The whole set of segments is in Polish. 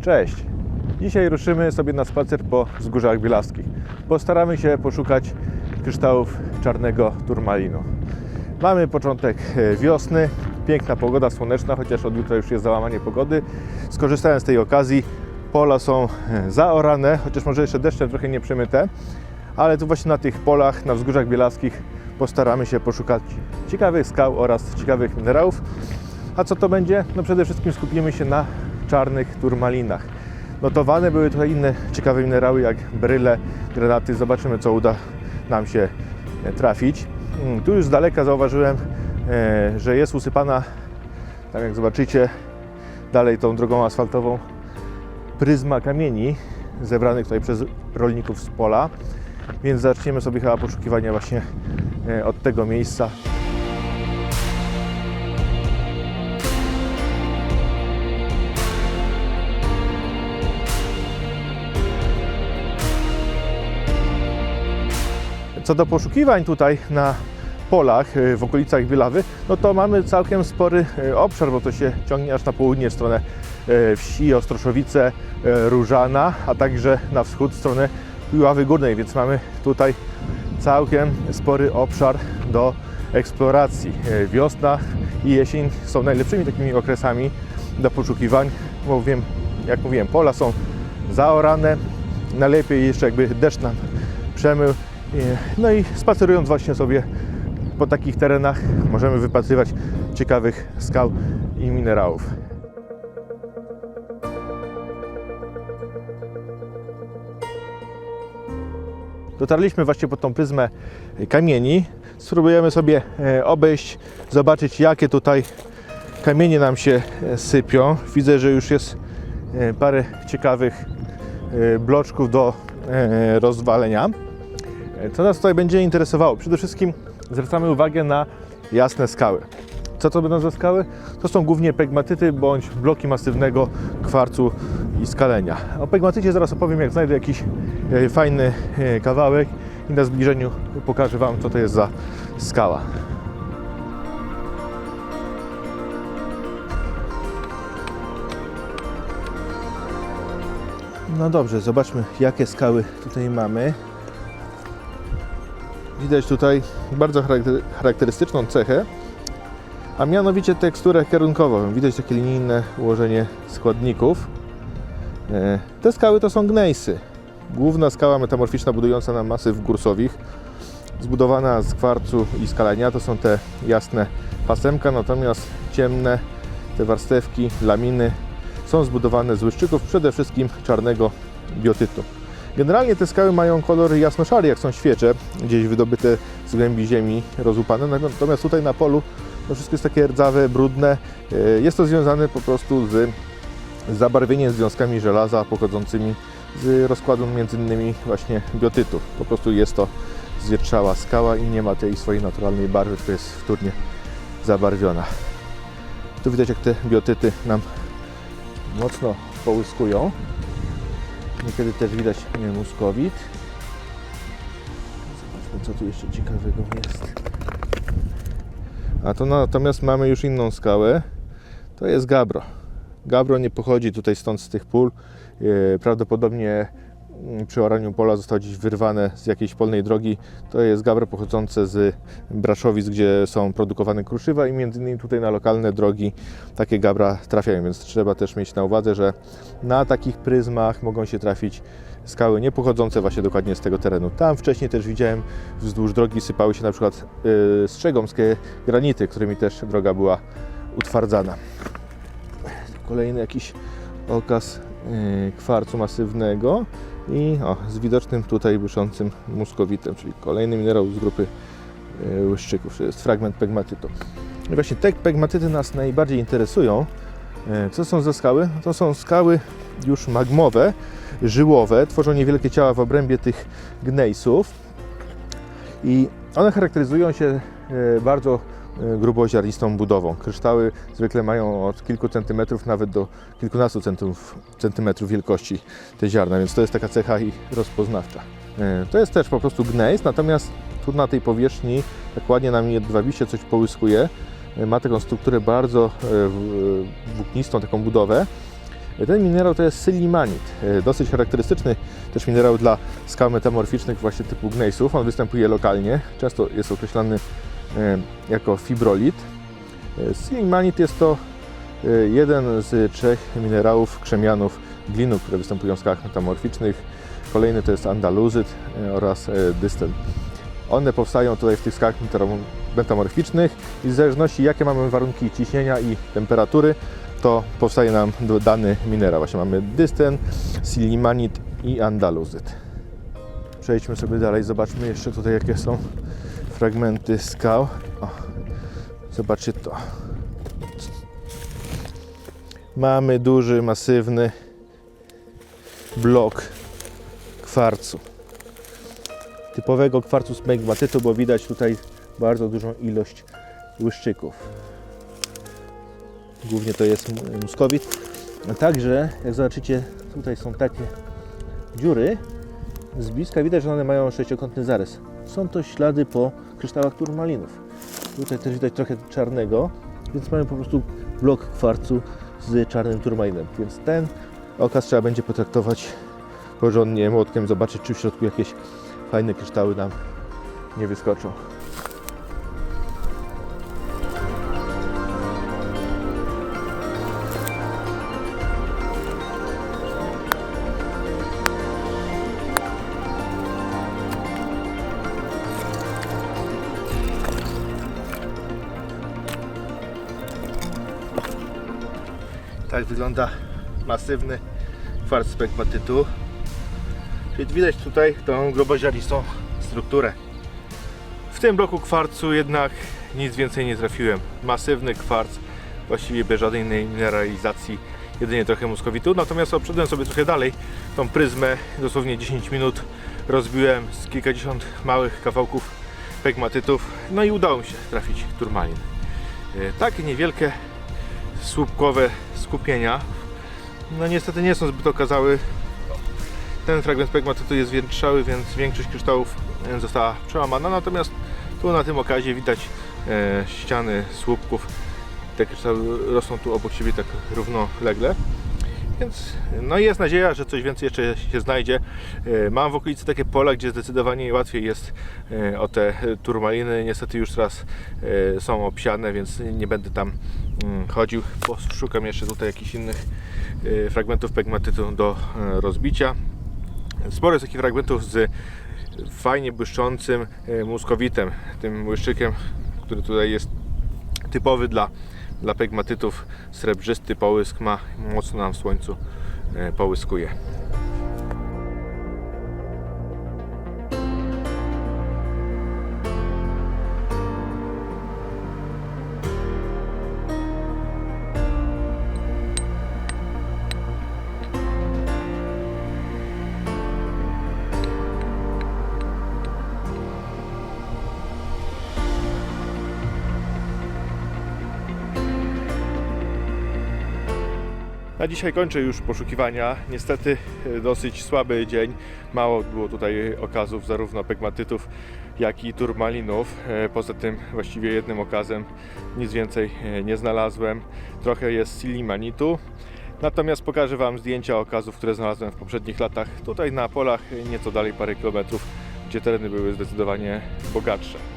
Cześć! Dzisiaj ruszymy sobie na spacer po wzgórzach bielaskich. Postaramy się poszukać kryształów czarnego turmalinu. Mamy początek e, wiosny, piękna pogoda słoneczna, chociaż od jutra już jest załamanie pogody. Skorzystałem z tej okazji. Pola są e, zaorane, chociaż może jeszcze deszczem trochę nie przemyte, ale tu właśnie na tych polach, na wzgórzach bielaskich postaramy się poszukać ciekawych skał oraz ciekawych minerałów. A co to będzie? No przede wszystkim skupimy się na czarnych turmalinach. Notowane były tutaj inne ciekawe minerały jak bryle, granaty. Zobaczymy co uda nam się e, trafić. Mm, Tu już z daleka zauważyłem, e, że jest usypana, tak jak zobaczycie, dalej tą drogą asfaltową pryzma kamieni zebranych tutaj przez rolników z pola. Więc zaczniemy sobie chyba poszukiwania właśnie e, od tego miejsca. Co do poszukiwań tutaj na polach y, w okolicach Bielawy, no to mamy całkiem spory y, obszar, bo to się ciągnie aż na południe w stronę y, wsi Ostroszowice, Różana, a także na wschód w stronę Piławy Górnej, więc mamy tutaj całkiem spory obszar do eksploracji. Wiosna i jesień są najlepszymi takimi okresami do poszukiwań, bo wiem, jak mówiłem, pola są zaorane, najlepiej jeszcze jakby deszcz nam przemył. No i spacerując właśnie sobie po takich terenach możemy wypatrywać ciekawych skał i minerałów. Dotarliśmy właśnie pod tą pryzmę kamieni. Spróbujemy sobie e, obejść, zobaczyć jakie tutaj kamienie nam się e, sypią. Widzę, że już jest e, parę ciekawych bloczków do rozwalenia. Co nas tutaj będzie interesowało? Przede wszystkim zwracamy uwagę na jasne skały. Co to będą za skały? To są głównie pegmatyty bądź bloki masywnego kwarcu i skalenia. O pegmatycie zaraz opowiem, jak znajdę jakiś e, fajny e, kawałek i na zbliżeniu pokażę Wam, co to jest za skała. No dobrze, zobaczmy, jakie skały tutaj mamy. Widać tutaj bardzo charakter- charakterystyczną cechę, a mianowicie teksturę kierunkową. Widać takie linijne ułożenie składników. E, Te skały to są gnejsy. Główna skała metamorficzna budująca na masyw górsowich, zbudowana z kwarcu i skalenia, to są te jasne pasemka, natomiast ciemne, te warstewki, laminy są zbudowane z łyszczyków, przede wszystkim czarnego biotytu. Generalnie te skały mają kolor jasno-szary, jak są świecze, gdzieś wydobyte z głębi ziemi, rozłupane. Natomiast tutaj na polu to wszystko jest takie rdzawe, brudne. E, Jest to związane po prostu z zabarwieniem związkami żelaza pochodzącymi z rozkładu m.in. właśnie biotytu. Po prostu jest to zwiertrzała skała i nie ma tej swojej naturalnej barwy, tylko jest wtórnie zabarwiona. Tu widać jak te biotyty nam mocno połyskują. Niekiedy też widać muskowit. Zobaczmy, co tu jeszcze ciekawego jest. A to natomiast mamy już inną skałę. To jest gabro. Gabro nie pochodzi tutaj stąd z tych pól. E, Prawdopodobnie przy oraniu pola zostało gdzieś wyrwane z jakiejś polnej drogi. To jest gabro pochodzące z braszowic, gdzie są produkowane kruszywa i między innymi tutaj na lokalne drogi takie gabra trafiają, więc trzeba też mieć na uwadze, że na takich pryzmach mogą się trafić skały nie pochodzące właśnie dokładnie z tego terenu. Tam wcześniej też widziałem wzdłuż drogi sypały się na przykład yy, strzegomskie granity, którymi też droga była utwardzana. Kolejny jakiś okaz yy, kwarcu masywnego i o, z widocznym tutaj błyszącym muskowitem, czyli kolejny minerał z grupy yy, łyszczyków, to jest fragment pegmatytu. I właśnie te pegmatyty nas najbardziej interesują. E, Co są za skały? To są skały już magmowe, żyłowe, tworzą niewielkie ciała w obrębie tych gnejsów i one charakteryzują się e, bardzo e, gruboziarnistą budową. Kryształy zwykle mają od kilku centymetrów nawet do kilkunastu centymetrów, centymetrów wielkości te ziarna, więc to jest taka cecha ich rozpoznawcza. E, To jest też po prostu gnejs, natomiast tu na tej powierzchni tak ładnie nam jedwabiście coś połyskuje. E, Ma taką strukturę bardzo włóknistą, taką budowę. Ten minerał to jest sylimanit, dosyć charakterystyczny też minerał dla skał metamorficznych właśnie typu gnejsów. On występuje lokalnie, często jest określany jako fibrolit. E, Silimanit jest to e, jeden z trzech minerałów krzemianów glinu, które występują w skałach metamorficznych. Kolejny to jest andaluzyt e, oraz e, dystel. One powstają tutaj w tych skałach metam- metamorficznych i w zależności jakie mamy warunki ciśnienia i temperatury, to powstaje nam dany minerał. Właśnie mamy dysten, silimanit i andaluzyt. Przejdźmy sobie dalej, zobaczmy jeszcze tutaj jakie są fragmenty skał. O, zobaczcie to. Mamy duży, masywny blok kwarcu. Typowego kwarcu z megmatytu, bo widać tutaj bardzo dużą ilość łyszczyków. Głównie to jest mu- muskowit. Także, jak zobaczycie, tutaj są takie dziury. Z bliska widać, że one mają sześciokątny zarys. Są to ślady po kryształach turmalinów. Tutaj też widać trochę czarnego, więc mamy po prostu blok kwarcu z czarnym turmalinem. Więc ten okaz trzeba będzie potraktować porządnie młotkiem, zobaczyć czy w środku jakieś fajne kryształy nam nie wyskoczą. Tak wygląda masywny kwarc pegmatytu. Czyli widać tutaj tą gruboziarnistą strukturę. W tym bloku kwarcu jednak nic więcej nie trafiłem. Masywny kwarc, właściwie bez żadnej innej mineralizacji, jedynie trochę muskowitu. Natomiast obszedłem sobie trochę dalej tą pryzmę, dosłownie 10 minut rozbiłem z kilkadziesiąt małych kawałków pegmatytów, no i udało mi się trafić turmalin. E, Takie niewielkie słupkowe skupienia. No niestety nie są zbyt okazały. Ten fragment pegmatytu jest większały, więc większość kryształów została przełamana. Natomiast tu na tym okazie widać e, ściany słupków. Te kryształy rosną tu obok siebie tak równolegle. Więc no jest nadzieja, że coś więcej jeszcze się znajdzie. E, Mam w okolicy takie pola, gdzie zdecydowanie łatwiej jest e, o te turmaliny. Niestety już teraz e, są obsiane, więc nie będę tam mm, chodził. Poszukam jeszcze tutaj jakichś innych fragmentów pegmatytu do rozbicia. Sporo jest takich fragmentów z fajnie błyszczącym muskowitem, tym błyszczykiem, który tutaj jest typowy dla, dla pegmatytów. Srebrzysty połysk ma, mocno nam w słońcu e, połyskuje. Dzisiaj kończę już poszukiwania. Niestety e, dosyć słaby dzień. Mało było tutaj okazów zarówno pegmatytów, jak i turmalinów. E, Poza tym właściwie jednym okazem nic więcej e, nie znalazłem. Trochę jest silimanitu. Natomiast pokażę Wam zdjęcia okazów, które znalazłem w poprzednich latach. Tutaj na polach nieco dalej parę kilometrów, gdzie tereny były zdecydowanie bogatsze.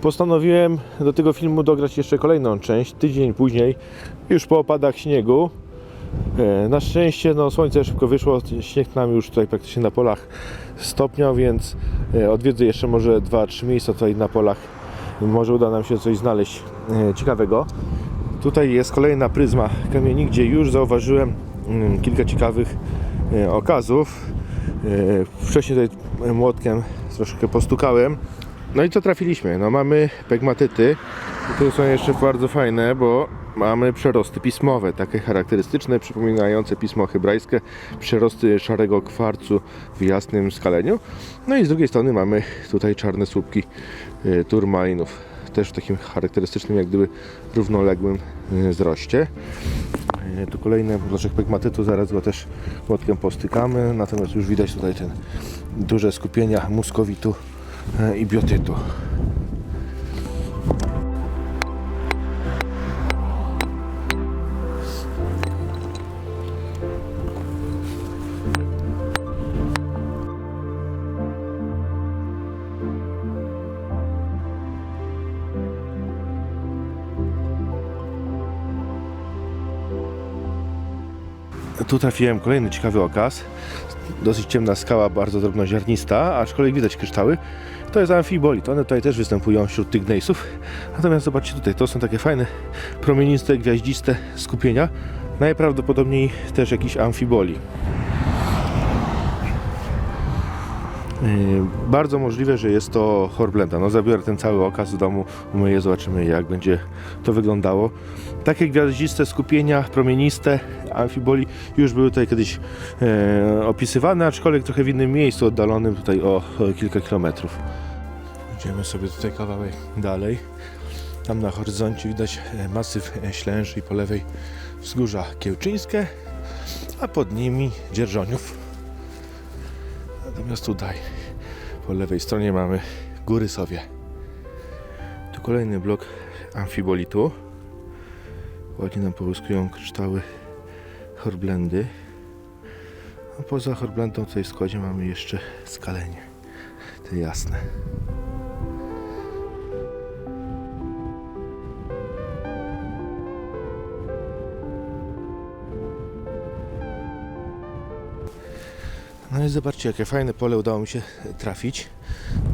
Postanowiłem do tego filmu dograć jeszcze kolejną część, tydzień później, już po opadach śniegu. E, Na szczęście no, słońce szybko wyszło, śnieg nam już tutaj praktycznie na polach stopniał, więc e, odwiedzę jeszcze może 2-3 miejsca tutaj na polach. Może uda nam się coś znaleźć e, ciekawego. Tutaj jest kolejna pryzma kamieni, gdzie już zauważyłem mm, kilka ciekawych okazów. Wcześniej tutaj młotkiem troszkę postukałem. No i co trafiliśmy? No mamy pegmatyty, które są jeszcze bardzo fajne, bo mamy przerosty pismowe, takie charakterystyczne, przypominające pismo hebrajskie, przerosty szarego kwarcu w jasnym skaleniu. No i z drugiej strony mamy tutaj czarne słupki e, turmalinów, też w takim charakterystycznym, jak gdyby równoległym e, wzroście. E, Tu kolejny bloczek pegmatytu, zaraz go też młotkiem postykamy, natomiast już widać tutaj ten duże skupienia muskowitu i biotytu. Tu trafiłem kolejny ciekawy okaz. Dosyć ciemna skała, bardzo drobnoziarnista, aczkolwiek widać kryształy. To jest amfibolit. One tutaj też występują wśród tych gnejsów. Natomiast zobaczcie tutaj, to są takie fajne, promieniste, gwiaździste skupienia. Najprawdopodobniej też jakiś amfiboli. Yy, Bardzo możliwe, że jest to horblenda. No zabiorę ten cały okaz do domu, umyję, zobaczymy jak będzie to wyglądało. Takie gwiaździste skupienia, promieniste, amfiboli już były tutaj kiedyś e, opisywane, aczkolwiek trochę w innym miejscu, oddalonym tutaj o, o kilka kilometrów. Idziemy sobie tutaj kawałek dalej. Tam na horyzoncie widać e, masyw e, Ślęży i po lewej wzgórza Kiełczyńskie, a pod nimi Dzierżoniów. Natomiast tutaj po lewej stronie mamy Góry Sowie. Tu kolejny blok amfibolitu. Ładnie nam połyskują kryształy horblendy. A poza horblendą w składzie mamy jeszcze skalenie. Te jasne. No i zobaczcie, jakie fajne pole udało mi się trafić.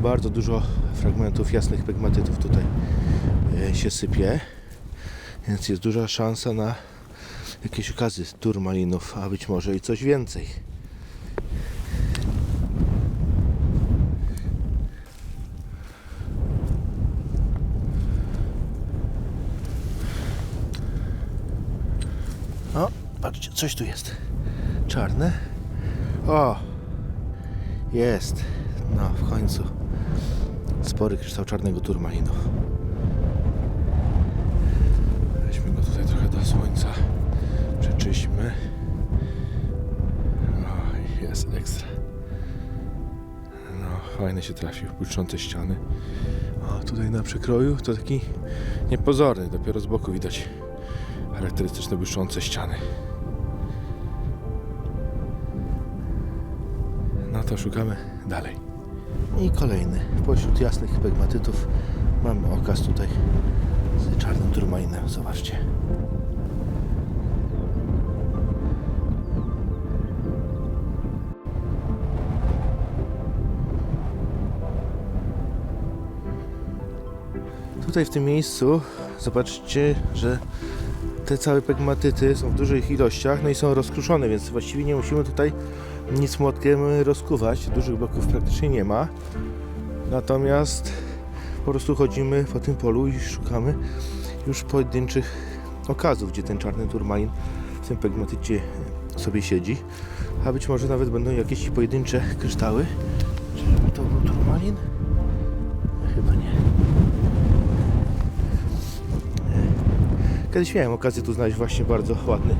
Bardzo dużo fragmentów jasnych pegmatytów tutaj e, się sypie. Więc jest duża szansa na jakieś okazy turmalinów, a być może i coś więcej. O, patrzcie, coś tu jest. Czarne. O! Jest. No, w końcu. Spory kryształ czarnego turmalinu. Weźmy go tutaj trochę do słońca. Przeczyśmy. O, jest ekstra. No, fajny się trafił. Błyszczące ściany. O, tutaj na przekroju to taki niepozorny. Dopiero z boku widać charakterystyczne błyszczące ściany. No to szukamy dalej. I kolejny. Pośród jasnych pegmatytów mamy okaz tutaj z czarnym turmalinem. Zobaczcie. Tutaj w tym miejscu zobaczcie, że te całe pegmatyty są w dużych ilościach, no i są rozkruszone, więc właściwie nie musimy tutaj nic młotkiem rozkuwać. Dużych bloków praktycznie nie ma. Natomiast po prostu chodzimy po tym polu i szukamy już pojedynczych okazów, gdzie ten czarny turmalin w tym pegmatycie sobie siedzi. A być może nawet będą jakieś pojedyncze kryształy. Czy to był turmalin? Kiedyś miałem okazję tu znaleźć właśnie bardzo ładny,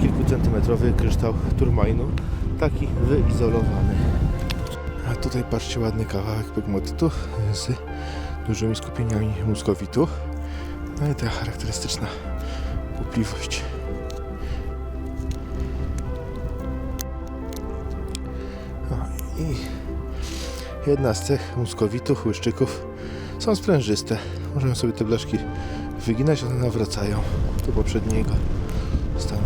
kilkucentymetrowy kryształ turmalinu, taki wyizolowany. A tutaj patrzcie, ładny kawałek pegmatytu z dużymi skupieniami muskowitu. No i ta charakterystyczna pupliwość. O, I jedna z cech muskowitów, łyszczyków Są sprężyste. Możemy sobie te blaszki wyginać, one nawracają do poprzedniego stanu.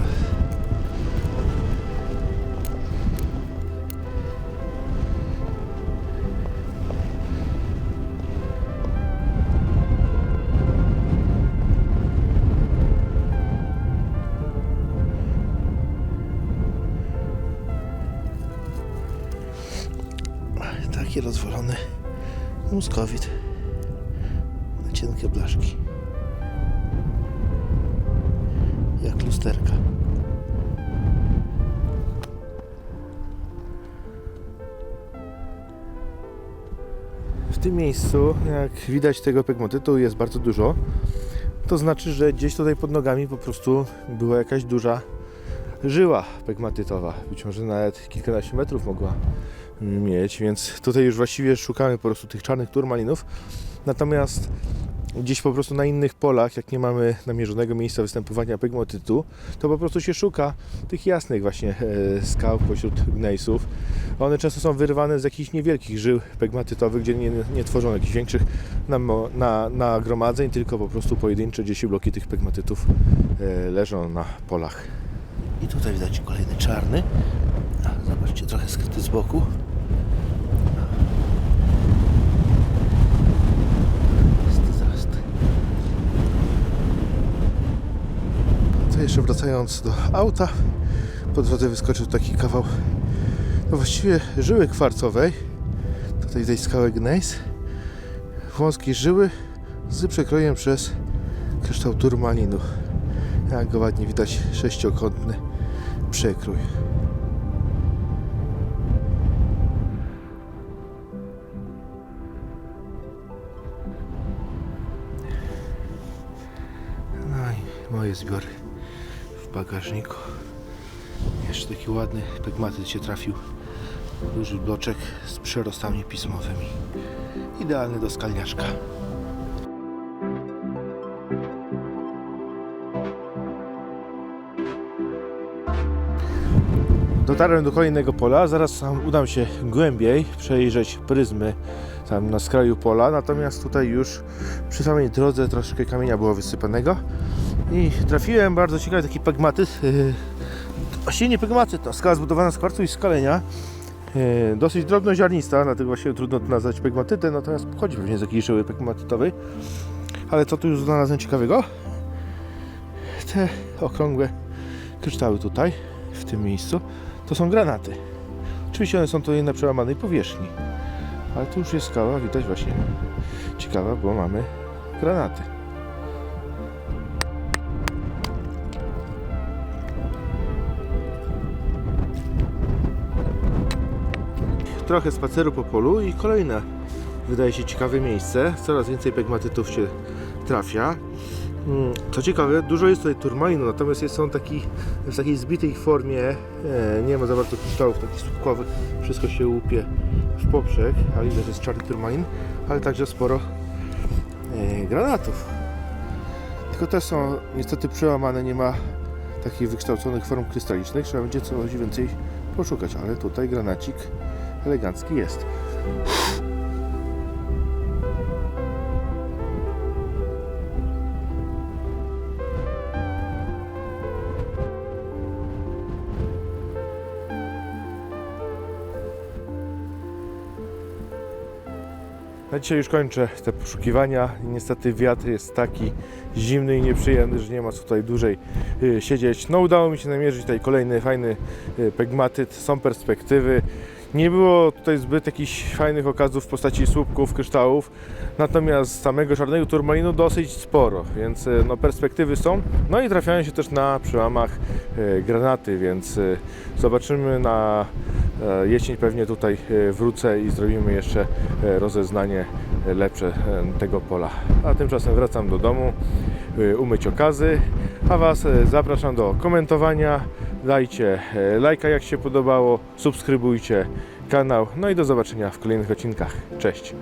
Taki rozwalony muskowit Jak lusterka. W tym miejscu, jak widać tego pegmatytu jest bardzo dużo. To znaczy, że gdzieś tutaj pod nogami po prostu była jakaś duża żyła pegmatytowa. Być może nawet kilkanaście metrów mogła mieć, więc tutaj już właściwie szukamy po prostu tych czarnych turmalinów. Natomiast gdzieś po prostu na innych polach, jak nie mamy namierzonego miejsca występowania pegmatytu, to po prostu się szuka tych jasnych właśnie e, skał pośród gnejsów. One często są wyrywane z jakichś niewielkich żył pegmatytowych, gdzie nie, nie tworzą jakichś większych namo- na, nagromadzeń, tylko po prostu pojedyncze gdzieś bloki tych pegmatytów e, leżą na polach. I tutaj widać kolejny czarny. Zobaczcie, trochę skryty z boku. Jest zarast. Co jeszcze wracając do auta, po drodze wyskoczył taki kawał, no właściwie żyły kwarcowej. Tutaj tej skały gnejs. Wąskie żyły z przekrojem przez kryształ turmalinu. Jak go ładnie widać, sześciokątny przekrój. No i moje zbiory bagażniku. Jeszcze taki ładny pegmatyt się trafił. Duży bloczek z przerostami pismowymi. Idealny do skalniaczka. Dotarłem do kolejnego pola, zaraz udam się głębiej, przejrzeć pryzmy tam na skraju pola, natomiast tutaj już przy samej drodze troszkę kamienia było wysypanego i trafiłem bardzo ciekawy taki pegmatyt, yy, właściwie nie pegmatyt, skała zbudowana z kwarcu i skalenia, yy, dosyć drobnoziarnista, dlatego właśnie trudno to nazwać pegmatytem, natomiast pochodzi pewnie z jakiejś żyły pegmatytowej, ale co tu już znalazłem ciekawego? Te okrągłe kryształy tutaj, w tym miejscu, to są granaty. Oczywiście one są tutaj na przełamanej powierzchni, ale tu już jest skała, widać właśnie ciekawa, bo mamy granaty. Trochę spaceru po polu i kolejne, wydaje się, ciekawe miejsce. Coraz więcej pegmatytów się trafia. Mm, Co ciekawe, dużo jest tutaj turmalinu, natomiast jest on taki, w takiej zbitej formie, e, nie ma za bardzo kryształów takich słupkowych, wszystko się łupie w poprzek, ale widać, że jest czarny turmalin, ale także sporo e, granatów. Tylko te są niestety przełamane, nie ma takich wykształconych form krystalicznych, trzeba będzie coś więcej poszukać, ale tutaj granacik elegancki jest. Na dzisiaj już kończę te poszukiwania. Niestety wiatr jest taki zimny i nieprzyjemny, że nie ma co tutaj dłużej y, siedzieć. No udało mi się namierzyć tutaj kolejny fajny y, pegmatyt, są perspektywy. Nie było tutaj zbyt jakichś fajnych okazów w postaci słupków, kryształów, natomiast samego czarnego turmalinu dosyć sporo, więc y, no, perspektywy są. No i trafiają się też na przełamach y, granaty, więc y, zobaczymy na e, jesień pewnie tutaj e, wrócę i zrobimy jeszcze e, rozeznanie e, lepsze e, tego pola. A tymczasem wracam do domu, e, umyć okazy, a Was e, zapraszam do komentowania, dajcie e, lajka jak się podobało, subskrybujcie kanał, no i do zobaczenia w kolejnych odcinkach. Cześć!